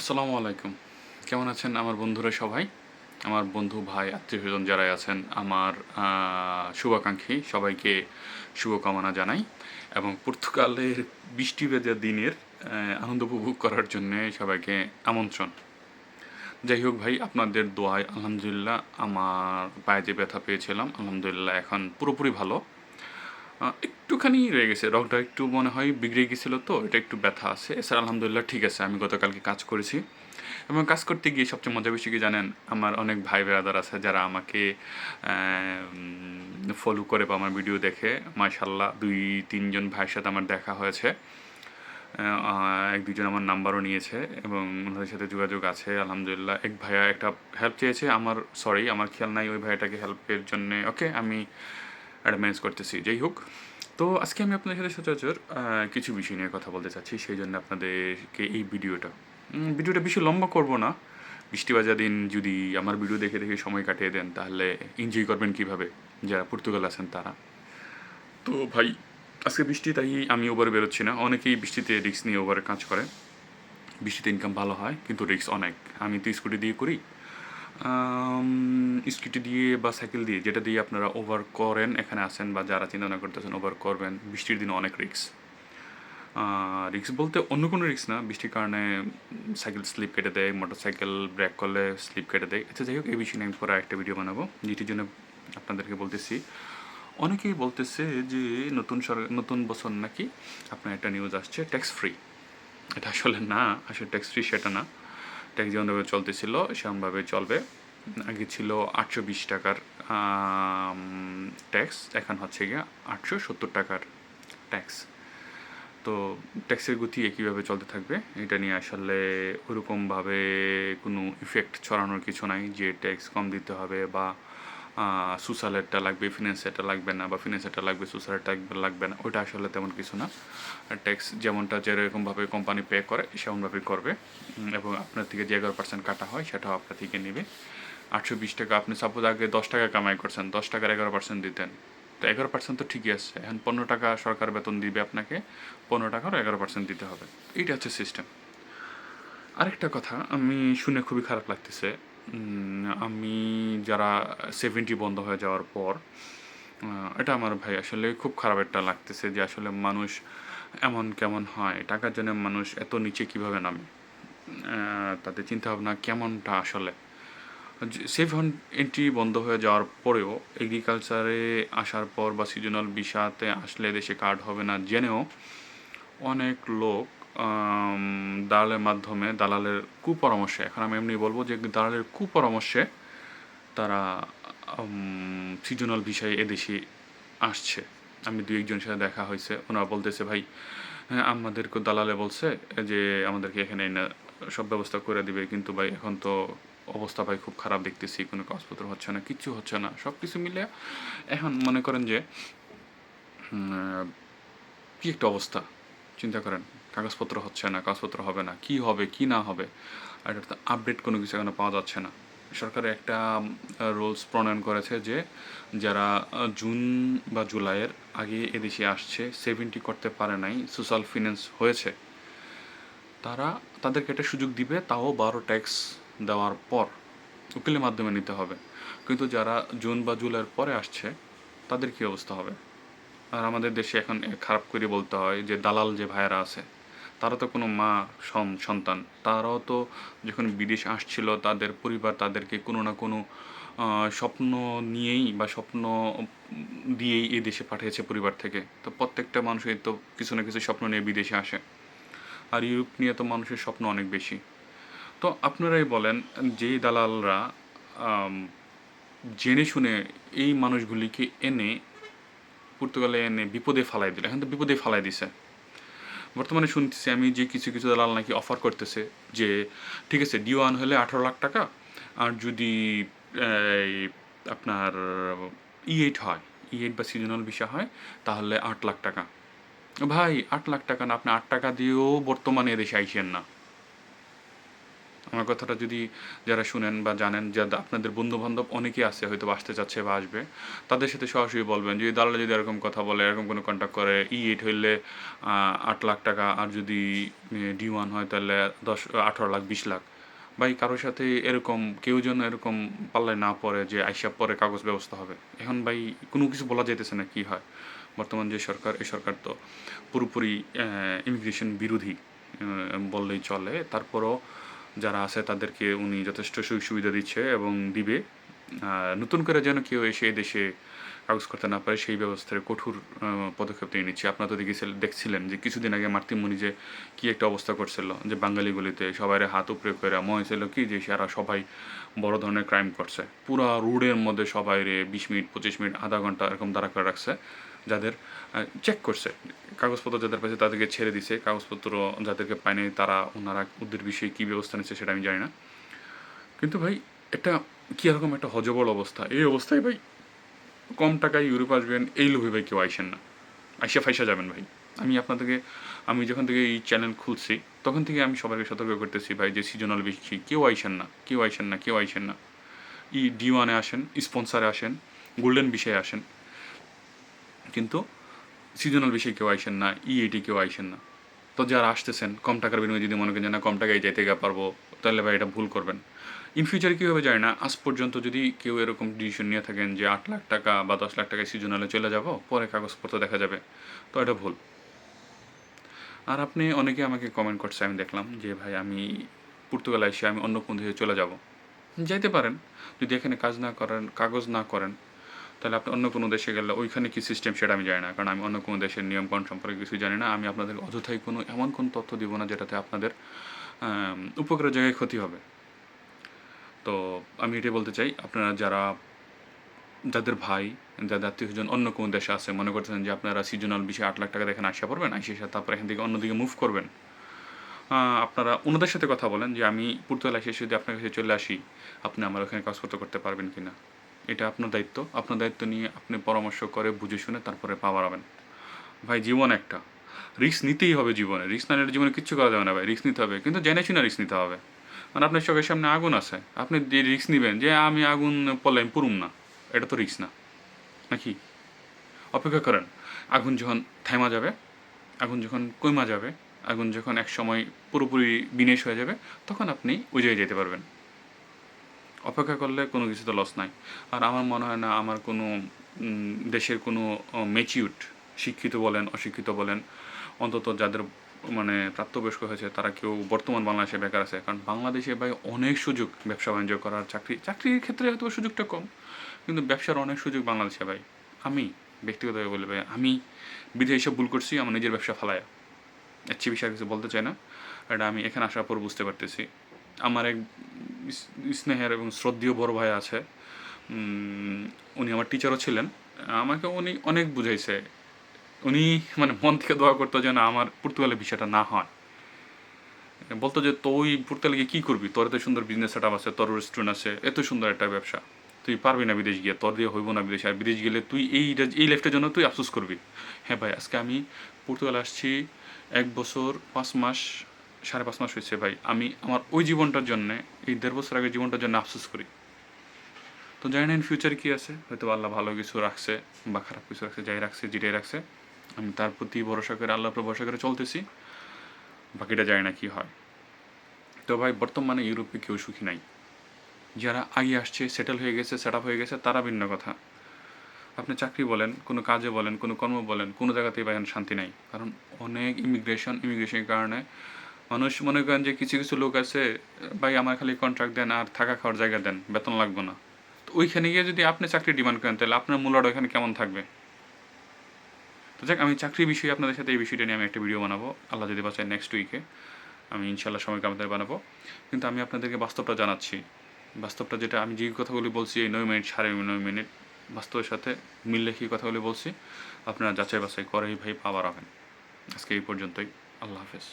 আসসালামু আলাইকুম। কেমন আছেন আমার বন্ধুরা সবাই? আমার বন্ধু ভাই, আত্মীয় স্বজন যারাই আছেন, আমার শুভাকাঙ্ক্ষী সবাইকে শুভকামনা জানাই এবং পর্তুগালের বৃষ্টি ভেজা দিনের আনন্দ উপভোগ করার জন্য সবাইকে আমন্ত্রণ। যাই হোক ভাই, আপনাদের দোয়ায় আলহামদুলিল্লাহ আমার পায়ে যে ব্যথা পেয়েছিলাম, আলহামদুলিল্লাহ এখন পুরোপুরি ভালো। একটুখানি রয়ে গেছে। রগটা একটু মনে হয় বিগড়ে গেছিল তো, এটা একটু ব্যথা আছে। এছাড়া আলহামদুলিল্লাহ ঠিক আছে, আমি গতকালকে কাজ করেছি। এবং কাজ করতে গিয়ে সবচেয়ে মজা বেশি কি জানেন? আমার অনেক ভাই বেড়াদার আছে যারা আমাকে ফলো করে বা আমার ভিডিও দেখে। মাশাল্লাহ দুই, তিনজন ভাইয়ের সাথে আমার দেখা হয়েছে। এক দুজন আমার নাম্বারও নিয়েছে এবং ওনাদের সাথে যোগাযোগ আছে, আলহামদুলিল্লাহ। এক ভাইয়া একটা হেল্প চেয়েছে আমার সরি আমার খেয়াল নাই ওই ভাইয়াটাকে হেল্পের জন্য। ওকে আমি ম্যানেজ করতেছি। যাই হোক। তো আজকে আমি আপনাদের সাথে সচরাচর কিছু বিষয় নিয়ে কথা বলতে চাচ্ছি, সেই জন্য আপনাদেরকে এই ভিডিওটা। ভিডিওটা বেশি লম্বা করব না। বৃষ্টি বাজা দিন যদি আমার ভিডিও দেখে দেখে সময় কাটিয়ে দেন, তাহলে এনজয় করবেন কীভাবে? যারা পর্তুগাল আছেন তারা। তো ভাই, আজকে বৃষ্টি, তাই আমি ওভারে বেরোচ্ছি না। অনেকেই বৃষ্টিতে রিক্স নিয়ে ওভারে কাজ করে। বৃষ্টিতে ইনকাম ভালো হয়, কিন্তু রিক্স অনেক। আমি তো স্কুটি দিয়ে করি। স্কুটি দিয়ে বা সাইকেল দিয়ে, যেটা দিয়ে আপনারা ওভার করেন, এখানে আসেন বা যারা চিন্তা করতেছেন ওভার করবেন, বৃষ্টির দিনে অনেক রিক্স রিক্স বলতে অন্য কোনো রিক্স না, বৃষ্টির কারণে সাইকেল স্লিপ কেটে দেয় মোটর সাইকেল ব্রেক করলে স্লিপ কেটে দেয়। আচ্ছা যাই হোক, এই বিষয়ে আমি পরে একটা ভিডিও বানাবো। যেটির জন্য আপনাদেরকে বলতেছি, অনেকেই বলতেছে যে নতুন সরকার নতুন বছর নাকি আপনার একটা নিউজ আসছে ট্যাক্স ফ্রি এটা আসলে না, আসলে ট্যাক্স ফ্রি সেটা না। ট্যাক্স যেমনভাবে চলতেছিল সেমনভাবে চলবে। আগে ছিল আটশো বিশ টাকার ট্যাক্স, এখন হচ্ছে গিয়ে আটশো সত্তর টাকার ট্যাক্স। তো ট্যাক্সের গতি একইভাবে চলতে থাকবে, এটা নিয়ে আসলে ওরকমভাবে কোনো ইফেক্ট ছড়ানোর কিছু নাই যে ট্যাক্স কম দিতে হবে বা সুসালেরটা লাগবে ফিনান্সেরটা লাগবে না বা ফিনান্সেরটা লাগবে সুসালেরটা লাগবে না, ওইটা আসলে তেমন কিছু না। ট্যাক্স যেমনটা যেরকমভাবে কোম্পানি পে করে সেমনভাবে করবে। এবং আপনার থেকে যে এগারো পার্সেন্ট কাটা হয়, সেটাও আপনার থেকে নেবে। আটশো বিশ টাকা, আপনি সাপোজ আগে দশ টাকা কামাই করছেন, দশ টাকার এগারো পার্সেন্ট দিতেন। তো এগারো পার্সেন্ট তো ঠিকই আছে, এখন পনেরো টাকা সরকার বেতন দিবে আপনাকে, পনেরো টাকার এগারো পার্সেন্ট দিতে হবে। এইটা হচ্ছে সিস্টেম আরেকটা কথা আমি শুনে খুবই খারাপ লাগতেছে আমি যারা সেভেন্টি বন্ধ হয়ে যাওয়ার পর এটা আমার ভাই আসলে খুব খারাপ একটা লাগতেছে যে আসলে মানুষ এমন কেমন হয়, টাকার জন্য মানুষ এত নিচে কীভাবে নামে? তাদের চিন্তাভাবনা কেমনটা আসলে? সেভেন এন্ট্রি বন্ধ হয়ে যাওয়ার পরেও এগ্রিকালচারে আসার পর বা সিজনাল বিষাতে আসলে দেশে কার্ড হবে না জেনেও অনেক লোক দালালের মাধ্যমে, দালালের কুপরামর্শে, এখন আমি এমনি বলব যে দালালের কুপরামর্শে তারা সিজনাল বিষয়ে এদেশে আসছে। আমি দু একজনের সাথে দেখা হয়েছে, ওনারা বলতেছে, ভাই হ্যাঁ আমাদেরকে দালালে বলছে যে আমাদেরকে এখানে এনে সব ব্যবস্থা করে দিবে, কিন্তু ভাই, এখন তো অবস্থা ভাই খুব খারাপ দেখতেছি, কোনো কাগজপত্র হচ্ছে না, কিচ্ছু হচ্ছে না। সব কিছু মিলে এখন মনে করেন যে কী একটা অবস্থা, চিন্তা করেন। কাগজপত্র হচ্ছে না, কাগজপত্র হবে না, কি হবে, কি না হবে, আর এটা আপডেট কোনো কিছু এখানে পাওয়া যাচ্ছে না। সরকার একটা রুলস প্রণয়ন করেছে যে যারা জুন বা জুলাইয়ের আগে এদেশে আসছে সেভেন্টি করতে পারে নাই সোশ্যাল ফিন্যান্স হয়েছে, তারা তাদেরকে একটা সুযোগ দিবে, তাও বারো ট্যাক্স দেওয়ার পর উকিলের মাধ্যমে নিতে হবে। কিন্তু যারা জুন বা জুলাইয়ের পরে আসছে, তাদের কী অবস্থা হবে? আর আমাদের দেশে এখন খারাপ করে বলতে হয় যে দালাল যে ভাইয়েরা আছে তারা তো কোনো মা সন- সন্তান। তারাও তো যখন বিদেশ আসছিল, তাদের পরিবার তাদেরকে কোনো না কোনো স্বপ্ন নিয়েই বা স্বপ্ন দিয়েই এই দেশে পাঠিয়েছে পরিবার থেকে। তো প্রত্যেকটা মানুষের তো কিছু না কিছু স্বপ্ন নিয়ে বিদেশে আসে। আর ইউরোপ নিয়ে তো মানুষের স্বপ্ন অনেক বেশি। তো আপনারাই বলেন, যে দালালরা জেনে শুনে এই মানুষগুলিকে এনে, পর্তুগালে এনে বিপদে ফালাই দিল। এখন তো বিপদে ফালাই দিছে। বর্তমানে শুনতেছি আমি যে কিছু কিছু দালাল নাকি অফার করতেছে যে, ঠিক আছে ডি ওয়ান হলে আঠারো লাখ টাকা, আর যদি আপনার ই এইট হয় ই এইট বা সিজনাল ভিসা হয়, তাহলে আট লাখ টাকা। ভাই, আট লাখ টাকা না, আপনি আট টাকা দিয়েও বর্তমানে এদেশে আইসেন না। আমার কথাটা যদি যারা শুনেন বা জানেন যে আপনাদের বন্ধু বান্ধব অনেকেই আছে হয়তো আসতে চাচ্ছে বা আসবে, তাদের সাথে সরাসরি বলবেন যদি দালালে যদি এরকম কথা বলে, এরকম কোনো কন্ট্যাক্ট করে ই এইট হইলে আট লাখ টাকা, আর যদি ডি ওয়ান হয় তাহলে দশ, আঠারো লাখ, বিশ লাখ। ভাই, কারোর সাথে এরকম, কেউ যেন এরকম পাল্লায় না পড়ে যে, আইসা পরে কাগজ ব্যবস্থা হবে। এখন ভাই, কোনো কিছু বলা যাইতেছে না কি হয়। বর্তমান যে সরকার, এই সরকার তো পুরোপুরি ইমিগ্রেশন বিরোধী বললেই চলে। তারপরও যারা আছে তাদেরকে উনি যথেষ্ট সুযোগ সুবিধা দিচ্ছে এবং দিবে। নতুন করে যেন কেউ এসে দেশে কাগজ করতে না পারে সেই ব্যবস্থার কঠোর পদক্ষেপ নিয়ে নিচ্ছে। আপনারা তো দেখেছিল দেখছিলেন যে কিছুদিন আগে মার্তিন মুনি যে কি একটা অবস্থা করছিল, যে বাঙালিগুলিতে সবাই হাত উপরে করে মনে হয়েছিল কি যে সারা সবাই বড় ধরনের ক্রাইম করছে। পুরা রোডের মধ্যে সবাই রে বিশ মিনিট, পঁচিশ মিনিট, আধা ঘণ্টা এরকম দাঁড়া করে রাখছে, যাদের চেক করছে। কাগজপত্র যাদের পাশে তাদেরকে ছেড়ে দিছে, কাগজপত্র যাদেরকে পায়নি তারা ওনারা ওদের বিষয়ে কী ব্যবস্থা নিচ্ছে সেটা আমি জানি না। কিন্তু ভাই, একটা কী এরকম একটা হজবল অবস্থা? এই অবস্থায় ভাই, কম টাকায় ইউরোপ আসবেন, এই লোভে ভাই কেউ আইসেন না। আইসা ফাইসা যাবেন ভাই। আমি আপনাদেরকে, আমি যখন থেকে এই চ্যানেল খুলছি, তখন থেকে আমি সবাইকে সতর্ক করতেছি ভাই যে সিজনাল বেশি কেউ আইসেন না, কেউ আইসেন না, কেউ আইসেন না। ই ডি ওয়ানে আসেন স্পন্সারে আসেন গোল্ডেন বিষয়ে আসেন। কিন্তু সিজনাল বিষয়ে কেউ আইসেন না ই এটি কেউ আইসেন না। তো যারা আসতেছেন, কম টাকার বিনিময়ে যদি মনে করেন যে না, কম টাকায় যাইতে গিয়ে পারব, তাহলে ভাই এটা ভুল করবেন। ইন ফিউচারে কী হবে যায় না? আজ পর্যন্ত যদি কেউ এরকম ডিসিশন নিয়ে থাকেন যে আট লাখ টাকা বা দশ লাখ টাকায় সিজনালে চলে যাব, পরে কাগজপত্র দেখা যাবে। তো এটা ভুল। আর আপনি অনেকে আমাকে কমেন্ট করছে, আমি দেখলাম যে ভাই আমি পর্তুগালে এসে আমি অন্য কোন দেশে চলে যাব। যাইতে পারেন। যদি এখানে কাজ না করেন, কাগজ না করেন, তাহলে আপনি অন্য কোনো দেশে গেলে ওইখানে কী সিস্টেম সেটা আমি জানি না। কারণ আমি অন্য কোনো দেশের নিয়মকানুন সম্পর্কে কিছু জানি না। আমি আপনাদের অযথাই কোনো এমন কোনো তথ্য দিব না যেটাতে আপনাদের উপকারের জায়গায় ক্ষতি হবে। তো আমি এটাই বলতে চাই, আপনারা যারা, যাদের ভাই, যাদের আত্মীয় স্বজন অন্য কোনো দেশে আছে, মনে করতেছেন যে আপনারা সিজনাল বিষয়ে আট লাখ টাকা দেখেন আসা পড়বেন আসে তারপর এখান থেকে অন্যদিকে মুভ করবেন। আপনারা ওনাদের সাথে কথা বলেন যে আমি পর্তুগাল এসে যদি আপনার কাছে চলে আসি, আপনি আমার ওখানে কাজপত্র করতে পারবেন কি না এটা আপনার দায়িত্ব। আপনার দায়িত্ব নিয়ে আপনি পরামর্শ করে, বুঝে শুনে তারপরে পা বাড়াবেন। ভাই, জীবন একটা। রিস্ক নিতেই হবে জীবনে। রিস্ক না নিলে জীবনে কিচ্ছু করা যাবে না ভাই। রিস্ক নিতে হবে। কিন্তু জেনে শুনে রিস্ক নিতে হবে। মানে আপনার চোখের সামনে আগুন আছে। আপনি যে রিস্ক নেবেন যে আমি আগুন পড়লে আমি পুরুম না। এটা তো রিস্ক না। নাকি? অপেক্ষা করেন। আগুন যখন থেমা যাবে, আগুন যখন কইমা যাবে, আগুন যখন এক সময় পুরোপুরি বিনেশ হয়ে যাবে, তখন আপনি জায়গায় যেতে পারবেন। অপেক্ষা করলে কোনো কিছুতে লস নাই। আর আমার মনে হয় না আমার কোনো দেশের কোনো মেচিউড শিক্ষিত বলেন, অশিক্ষিত বলেন, অন্তত যাদের মানে প্রাপ্তবয়স্ক হয়েছে, তারা কেউ বর্তমান বাংলাদেশে বেকার আছে। কারণ বাংলাদেশে ভাই অনেক সুযোগ ব্যবসা বাণিজ্য করার চাকরি, চাকরির ক্ষেত্রে হয়তো সুযোগটা কম, কিন্তু ব্যবসার অনেক সুযোগ বাংলাদেশে ভাই। আমি ব্যক্তিগতভাবে বলি ভাই, আমি বিদেশে ভুল করছি, আমার নিজের ব্যবসা ফালায়া। এর বিষয়ে কিছু বলতে চাই না। এটা আমি এখানে আসার পর বুঝতে পারতেছি। আমার এক স্নেহের এবং শ্রদ্ধেয় বড় ভাই আছে। উনি আমার টিচারও ছিলেন। আমাকে উনি অনেক বুঝাইছে। উনি মানে মন থেকে দোয়া করতো যেন আমার পর্তুগালের বিষয়টা না হয়। বলতো যে তুই পর্তুগালে গিয়ে কী করবি? তোর এত সুন্দর বিজনেস সেট আছে, তোর রেস্টুরেন্ট আছে, এত সুন্দর একটা ব্যবসা। তুই পারবি না বিদেশ গিয়ে? তোর দিয়ে হইব না বিদেশ। আর বিদেশ গেলে তুই এই এই লাইফটার জন্য তুই আফসোস করবি। হ্যাঁ ভাই, আজকে আমি পর্তুগাল আসছি, এক বছর, পাঁচ মাস, সাড়ে পাঁচ মাস হয়েছে ভাই। আমি আমার ওই জীবনটার জন্য, এই দেড় বছর আগের জীবনটার জন্য আফসোস করি। তো জানি না ইন ফিউচারে কী আছে। হয়তো আল্লাহ ভালো কিছু রাখছে বা খারাপ কিছু রাখছে, যাই রাখছে, যেটাই রাখছে। আমি তার প্রতি ভরসা করে, আল্লাহর উপর ভরসা করে চলতেছি। বাকিটা জানি না কী হয়। তো ভাই, বর্তমানে ইউরোপে কেউ সুখী নাই। যারা আগে আসছে সেটেল হয়ে গেছে সেট হয়ে গেছে, তারা ভিন্ন কথা। আপনি চাকরি বলেন, কোনো কাজে বলেন, কোনো কর্ম বলেন, কোনো জায়গাতেই ভাই শান্তি নাই। কারণ অনেক ইমিগ্রেশন ইমিগ্রেশনের কারণে মানুষ মনে করেন যে কিছু কিছু লোক আছে, ভাই আমার খালি কন্ট্রাক্ট দেন আর থাকা খাওয়ার জায়গা দেন, বেতন লাগবে না। তো ওইখানে গিয়ে যদি আপনি চাকরি ডিমান্ড করেন, তাহলে আপনার মূল্যটা ওখানে কেমন থাকবে? তো যাক, আমি চাকরির বিষয়ে আপনাদের সাথে এই বিষয়টা নিয়ে আমি একটা ভিডিও বানাবো। আল্লাহ যদি বাঁচায় নেক্সট উইকে আমি ইনশাল্লাহ সময় আমাদের বানাবো। কিন্তু আমি আপনাদেরকে বাস্তবটা জানাচ্ছি। বাস্তবটা যেটা আমি যে কথাগুলি বলছি, এই নয় মিনিট সাড়ে নয় মিনিট বাস্তবের সাথে মিল রেখে কথাগুলি বলছি, আপনারা যাচাই বাছাই করেই ভাই পাওয়ার হবেন আজকে এই পর্যন্তই। আল্লাহ হাফেজ।